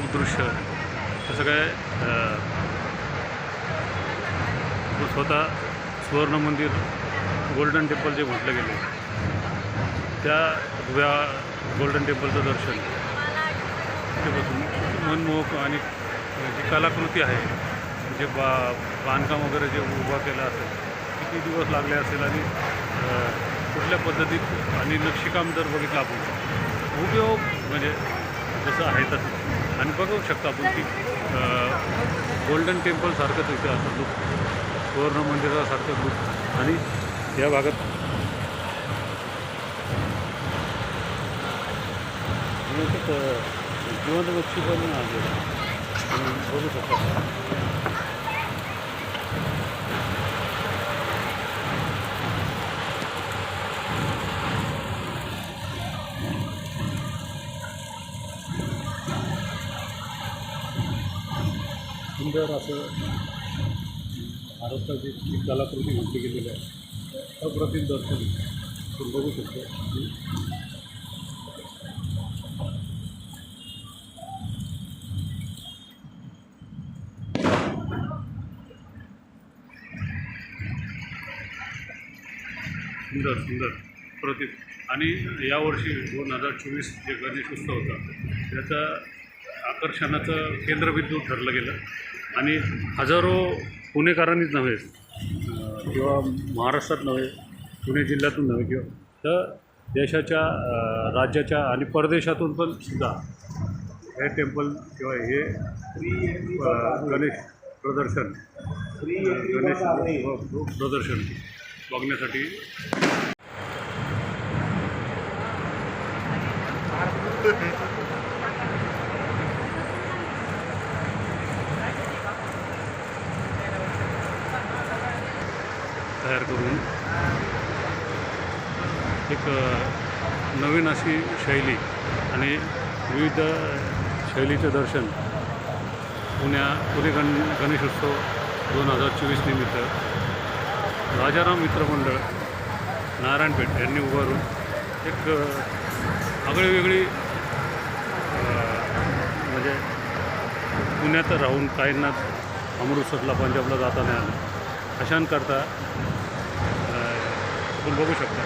मनमोहक दृश्य हे काय स्वतः सुवर्ण मंदिर गोल्डन टेम्पल जे म्हटलं गेले त्या उभ्या गोल्डन टेम्पलचं दर्शन ते मनमोहक आणि जी कलाकृती आहे जे बा बांधकाम वगैरे जे उभा केलं असेल किती दिवस लागले असेल आणि कुठल्या पद्धतीत आणि नक्षीकाम जर बघितलं आपण उपयोग म्हणजे जसं आहे तसं. आणि बघू शकता आपण की गोल्डन टेम्पलसारखंच इथे असं लुक सुवर्ण मंदिरासारखं लुक आणि या भागात जिवंत मच्छी पण आले बघू शकता सुंदर असं महाराष्ट्राची जी कलाकृती म्हटली गेलेली आहे अप्रतिम दर्शन आपण बघू शकतो. सुंदर सुंदर प्रतीक आणि यावर्षी दोन हजार चोवीस जे गणेशोत्सव होता त्याचा आकर्षणाचं केंद्रबिंदू ठरलं गेलं. आणि हजारो पुणेकरांनीच नव्हे किंवा महाराष्ट्रात नव्हे पुणे जिल्ह्यातून नव्हे किंवा तर देशाच्या राज्याच्या आणि परदेशातून पण सुद्धा हे टेम्पल किंवा हे गणेश प्रदर्शन गणेश प्रदर्शन बघण्यासाठी तयार करून एक नवीन अशी शैली आणि विविध शैलीचं दर्शन पुण्या पुणे गण गणेशोत्सव दोन हजार चोवीस निमित्त राजाराम मित्रमंडळ नारायणपेठ यांनी उभारून एक आगळीवेगळी म्हणजे पुण्यात राहून काहींना अमृतसरला पंजाबला जाता नाही आलं. अशांकरता आपण बघू शकता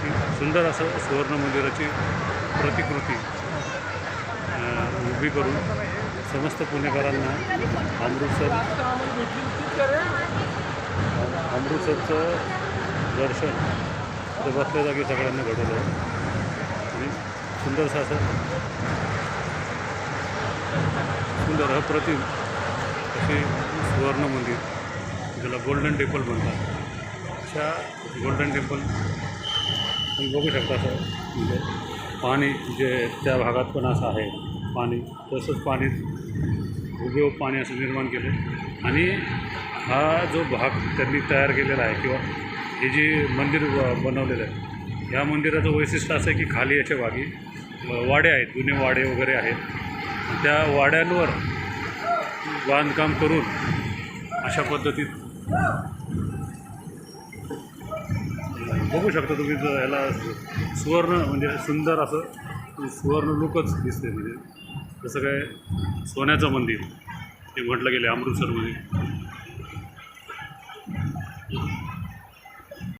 की सुंदर असं सुवर्ण मंदिराची प्रतिकृती उभी करून समस्त पुणेकरांना अमृतसर अमृतसरचं दर्शन तर बसल्या जागी सगळ्यांना घडवलं आणि सुंदरसं असं सुंदर अप्रतिम असे सुवर्ण मंदिर ज्याला गोल्डन टेम्पल म्हणतात. अशा गोल्डन टेम्पल तुम्ही बघू शकता सर. म्हणजे पाणी जे त्या भागात पण असं आहे. पाणी तसंच पाणी उभे पाणी असं निर्माण केलं आणि हा जो भाग त्यांनी तयार केलेला आहे किंवा हे जे मंदिर बनवलेलं आहे या मंदिराचं वैशिष्ट्य असं आहे की खाली याच्या भागी वाडे आहेत. जुने वाडे वगैरे आहेत. त्या वाड्यांवर बांधकाम करून अशा पद्धतीत बघू शकता तुम्ही जर याला सुवर्ण म्हणजे सुंदर असं सुवर्ण लुकच दिसते म्हणजे जसं काय सोन्याचं मंदिर ते म्हटलं गेलं अमृतसरमध्ये.